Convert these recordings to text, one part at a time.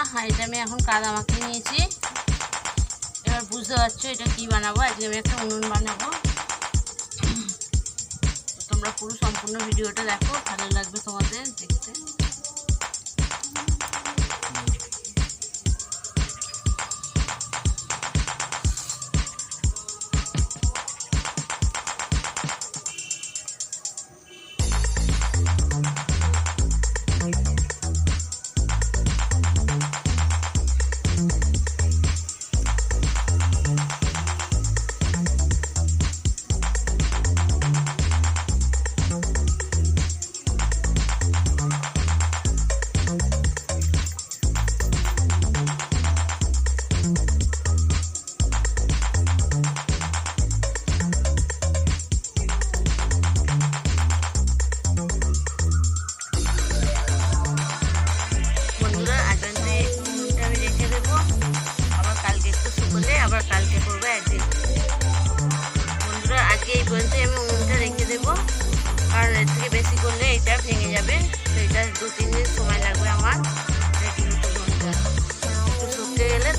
আর এটা আমি এখন কাদা মাখিয়ে নিয়েছি। এবার বুঝতে পারছ এটা কি বানাবো? আজকে আমি একটা উনুন বানাবো। তোমরা পুরো সম্পূর্ণ ভিডিওটা দেখো, ভালো লাগবে তোমাদের দেখতে।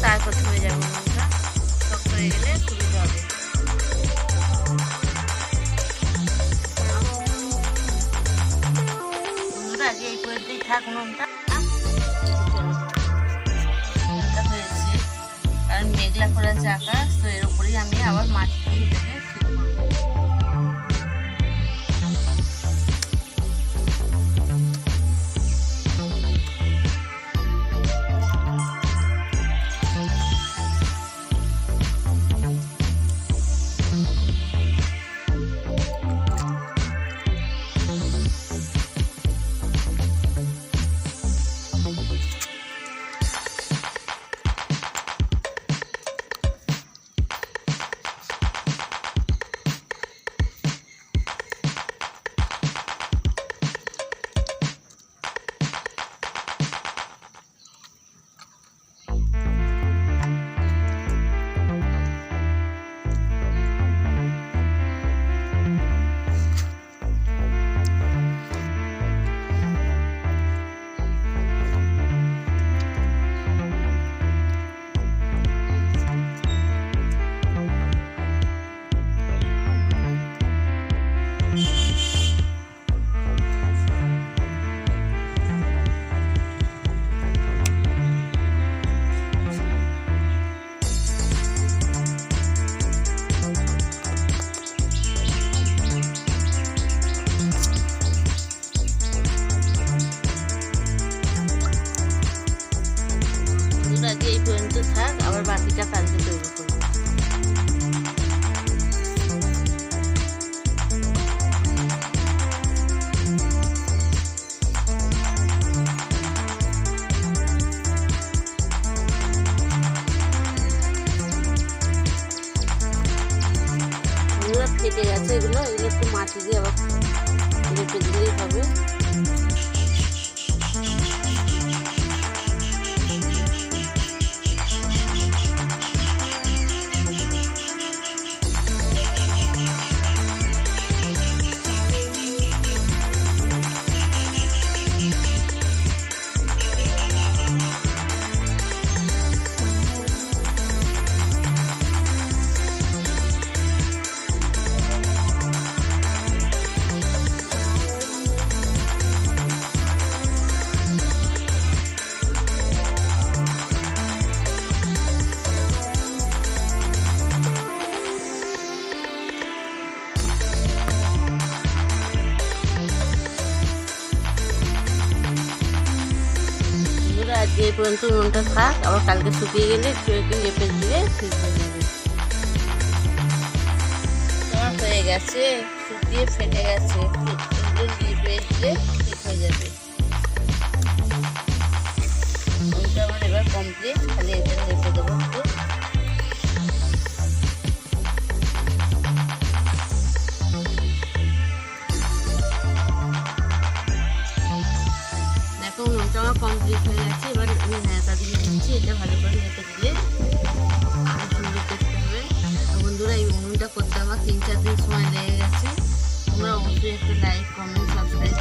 তারপর ধরে যাবে উনুনটা শক্ত হয়ে গেলে সুবিধা হবে। বন্ধুরা, আজকে এই পর্যন্তই থাক হয়েছে। মেঘলা করেছে আকাশ তো এর উপরেই আমি আবার মাটি দিয়ে এই পর্যন্ত থাক, আবার বাকিটা কালকে তৈরি করব। ফেটে গেছে এগুলো এগুলো একটু মাটি দিয়ে আবার লেপে দিলেই হবে। আজকে এই পর্যন্ত নুনটা থাক, আবার কালকে শুকিয়ে গেলে একটু একটু লেপে দিলে ঠিক হয়ে গেছে, শুকিয়ে ফেটে গেছে লেপে দিলে ঠিক হয়ে যাবে। নুনটা আমার এবার কমপ্লিট খালি এটা লেপে দেবো। কমপ্লিট হয়ে গেছে এবার আমি নেতা দিয়ে দিচ্ছি এটা ভালো করে নেতা দিলে সুন্দর বন্ধুরা, এই উনুনটা করতে আমার তিন চার দিন সময় লেগে গেছে। তোমরা অবশ্যই একটা লাইক কমেন্ট সাবস্ক্রাইব